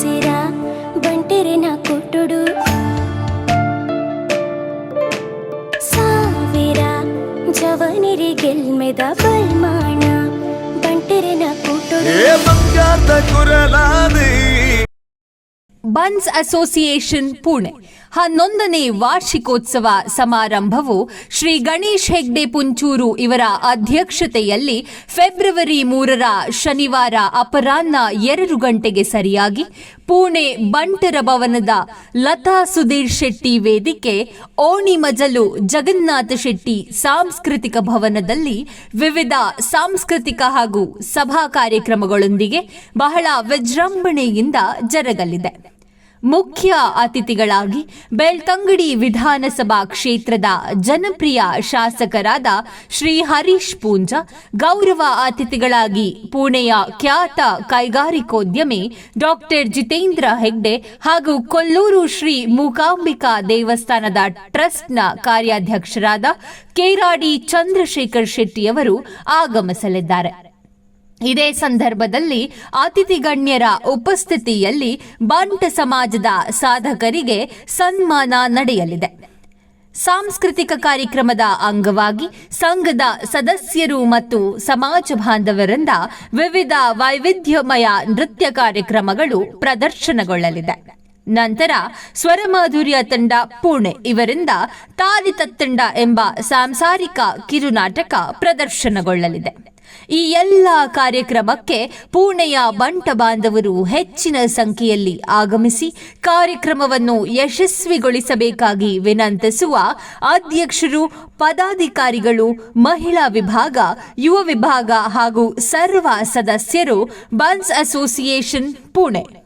చూసిరా బంటరి నా కుట్టుడు సావిరా జవనిరి ಗೆಲ್ಮೆದ ಬಲ್ಮಾಣ ಬಂಟೆರೆ ನಾ ಕುಟ್ಟುಡು ಬಂಗಾರದ ಕುರಲಾದಿ ಬನ್ಸ್ ಅಸೋಸಿಯೇಷನ್ ಪುಣೆ ಹನ್ನೊಂದನೇ ವಾರ್ಷಿಕೋತ್ಸವ ಸಮಾರಂಭವು ಶ್ರೀ ಗಣೇಶ್ ಹೆಗ್ಡೆ ಪುಂಚೂರು ಇವರ ಅಧ್ಯಕ್ಷತೆಯಲ್ಲಿ ಫೆಬ್ರವರಿ ಮೂರರ ಶನಿವಾರ ಅಪರಾಹ್ನ ಎರಡು ಗಂಟೆಗೆ ಸರಿಯಾಗಿ ಪುಣೆ ಬಂಟರ ಭವನದ ಲತಾ ಸುಧೀರ್ ಶೆಟ್ಟಿ ವೇದಿಕೆ, ಓಣಿ ಮಜಲು ಜಗನ್ನಾಥ ಶೆಟ್ಟಿ ಸಾಂಸ್ಕೃತಿಕ ಭವನದಲ್ಲಿ ವಿವಿಧ ಸಾಂಸ್ಕೃತಿಕ ಹಾಗೂ ಸಭಾ ಕಾರ್ಯಕ್ರಮಗಳೊಂದಿಗೆ ಬಹಳ ವಿಜೃಂಭಣೆಯಿಂದ ಜರಗಲಿದೆ. ಮುಖ್ಯ ಅತಿಥಿಗಳಾಗಿ ಬೆಳ್ತಂಗಡಿ ವಿಧಾನಸಭಾ ಕ್ಷೇತ್ರದ ಜನಪ್ರಿಯ ಶಾಸಕರಾದ ಶ್ರೀ ಹರೀಶ್ ಪೂಂಜ, ಗೌರವ ಅತಿಥಿಗಳಾಗಿ ಪುಣೆಯ ಖ್ಯಾತ ಕೈಗಾರಿಕೋದ್ಯಮಿ ಡಾಕ್ಟರ್ ಜಿತೇಂದ್ರ ಹೆಗ್ಡೆ ಹಾಗೂ ಕೊಲ್ಲೂರು ಶ್ರೀ ಮೂಕಾಂಬಿಕಾ ದೇವಸ್ಥಾನದ ಟ್ರಸ್ಟ್ನ ಕಾರ್ಯಾಧ್ಯಕ್ಷರಾದ ಕೇರಾಡಿ ಚಂದ್ರಶೇಖರ್ ಶೆಟ್ಟಿಯವರು ಆಗಮಿಸಲಿದ್ದಾರೆ. ಇದೇ ಸಂದರ್ಭದಲ್ಲಿ ಅತಿಥಿ ಗಣ್ಯರ ಉಪಸ್ಥಿತಿಯಲ್ಲಿ ಬಂಟ ಸಮಾಜದ ಸಾಧಕರಿಗೆ ಸನ್ಮಾನ ನಡೆಯಲಿದೆ. ಸಾಂಸ್ಕೃತಿಕ ಕಾರ್ಯಕ್ರಮದ ಅಂಗವಾಗಿ ಸಂಘದ ಸದಸ್ಯರು ಮತ್ತು ಸಮಾಜ ಬಾಂಧವರಿಂದ ವಿವಿಧ ವೈವಿಧ್ಯಮಯ ನೃತ್ಯ ಕಾರ್ಯಕ್ರಮಗಳು ಪ್ರದರ್ಶನಗೊಳ್ಳಲಿದೆ. ನಂತರ ಸ್ವರಮಾಧುರ್ಯ ತಂಡ ಪುಣೆ, ಇವರಿಂದ ತಾಲಿತತ್ತಂಡ ಎಂಬ ಸಾಂಸಾರಿಕ ಕಿರುನಾಟಕ ಪ್ರದರ್ಶನಗೊಳ್ಳಲಿದೆ. ಈ ಎಲ್ಲ ಕಾರ್ಯಕ್ರಮಕ್ಕೆ ಪುಣೆಯ ಬಂಟ ಬಾಂಧವರು ಹೆಚ್ಚಿನ ಸಂಖ್ಯೆಯಲ್ಲಿ ಆಗಮಿಸಿ ಕಾರ್ಯಕ್ರಮವನ್ನು ಯಶಸ್ವಿಗೊಳಿಸಬೇಕಾಗಿ ವಿನಂತಿಸುವ ಅಧ್ಯಕ್ಷರು, ಪದಾಧಿಕಾರಿಗಳು, ಮಹಿಳಾ ವಿಭಾಗ, ಯುವ ವಿಭಾಗ ಹಾಗೂ ಸರ್ವ ಸದಸ್ಯರು ಬನ್ಸ್ ಅಸೋಸಿಯೇಷನ್ ಪುಣೆ.